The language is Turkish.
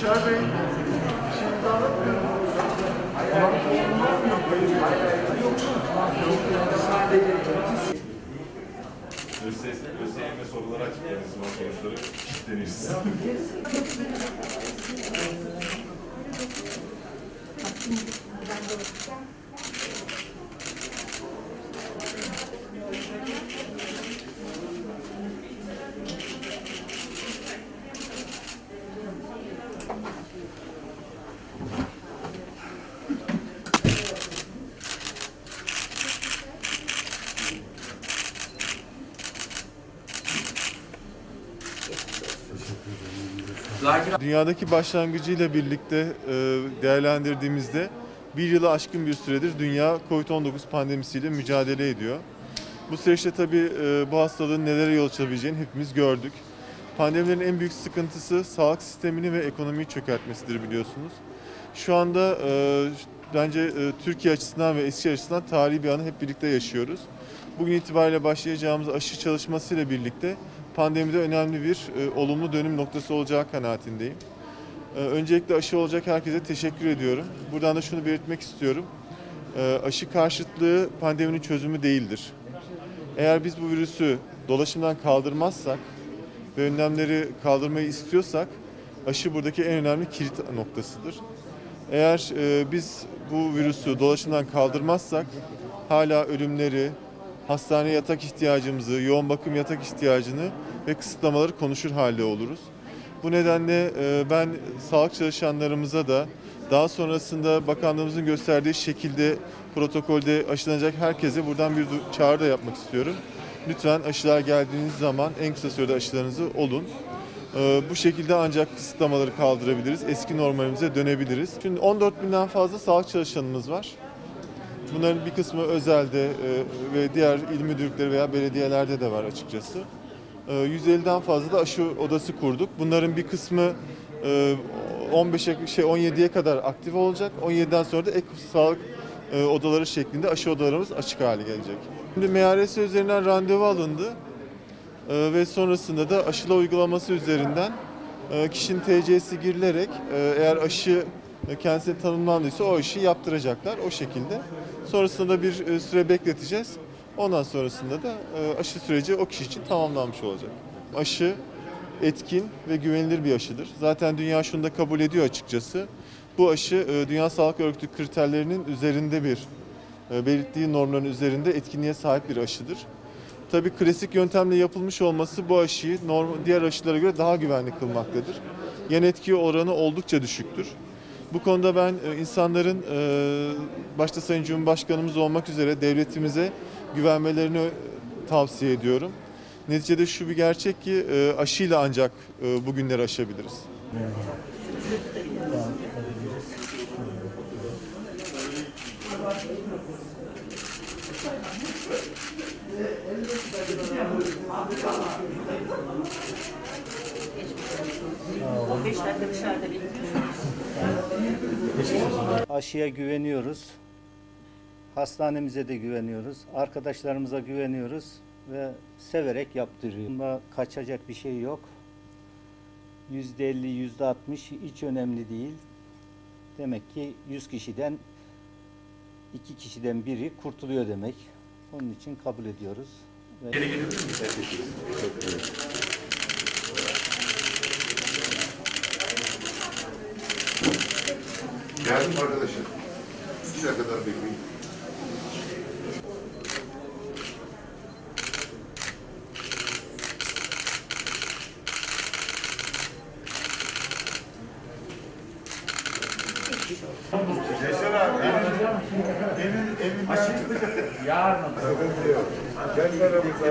Yaşar Bey, şimdi anlatmıyorum. ÖSYM soruları açıklayın sınav sonuçları kilitleniyoruz. Dünyadaki başlangıcıyla birlikte e, değerlendirdiğimizde bir yılı aşkın bir süredir dünya COVID-19 pandemisiyle mücadele ediyor. Bu süreçte tabii e, bu hastalığın nelere yol açabileceğini hepimiz gördük. Pandemilerin en büyük sıkıntısı sağlık sistemini ve ekonomiyi çökertmesidir biliyorsunuz. Şu anda e, bence Türkiye açısından ve Eskişehir açısından tarihi bir anı hep birlikte yaşıyoruz. Bugün itibariyle başlayacağımız aşı çalışmasıyla birlikte pandemide önemli bir e, olumlu dönüm noktası olacağı kanaatindeyim. E, öncelikle aşı olacak herkese teşekkür ediyorum. Buradan da şunu belirtmek istiyorum. E, aşı karşıtlığı pandeminin çözümü değildir. Eğer biz bu virüsü dolaşımdan kaldırmazsak ve önlemleri kaldırmayı istiyorsak aşı buradaki en önemli kilit noktasıdır. Eğer e, biz bu virüsü dolaşımdan kaldırmazsak hala ölümleri, hastane yatak ihtiyacımızı, yoğun bakım yatak ihtiyacını ve kısıtlamaları konuşur halde oluruz. Bu nedenle e, ben sağlık çalışanlarımıza da daha sonrasında bakanlığımızın gösterdiği şekilde protokolde aşılanacak herkese buradan bir çağrı da yapmak istiyorum. Lütfen aşılar geldiğiniz zaman en kısa sürede aşılarınızı olun. Ee, Bu şekilde ancak kısıtlamaları kaldırabiliriz. Eski normalimize dönebiliriz. Şimdi 14 binden fazla sağlık çalışanımız var. Bunların bir kısmı özelde e, ve diğer il müdürlükleri veya belediyelerde de var açıkçası. E, 150'den fazla da aşı odası kurduk. Bunların bir kısmı e, 15'e şey 17'ye kadar aktif olacak. 17'den sonra da ek sağlık e, odaları şeklinde aşı odalarımız açık hale gelecek. Şimdi MRS üzerinden randevu alındı. Ve sonrasında da aşıla uygulaması üzerinden e, kişinin TC'si girilerek e, eğer aşı e, kendisine tanımlandıysa o aşıyı yaptıracaklar o şekilde. Sonrasında da bir e, süre bekleteceğiz. Ondan sonrasında da e, aşı süreci o kişi için tamamlanmış olacak. Aşı etkin ve güvenilir bir aşıdır. Zaten dünya şunu da kabul ediyor açıkçası. Bu aşı e, Dünya Sağlık Örgütü kriterlerinin üzerinde bir belirttiği normların üzerinde etkinliğe sahip bir aşıdır. Tabii klasik yöntemle yapılmış olması bu aşıyı diğer aşılara göre daha güvenli kılmaktadır. Yan etki oranı oldukça düşüktür. Bu konuda ben e, insanların e, başta Sayın Cumhurbaşkanımız olmak üzere devletimize güvenmelerini tavsiye ediyorum. Neticede şu bir gerçek ki e, aşıyla ancak bugünleri aşabiliriz. Aşıya güveniyoruz. Hastanemize de güveniyoruz. Arkadaşlarımıza güveniyoruz ve severek yaptırıyoruz. Bunda kaçacak bir şey yok. Yüzde elli, yüzde altmış hiç önemli değil. Demek ki 100 kişiden iki kişiden biri kurtuluyor demek. Onun için kabul ediyoruz. Ve Geldim arkadaşlar. İki dakika kadar bekleyin. Yaşar abi, evin, evin, evinden... Yarın. Kendi aramızda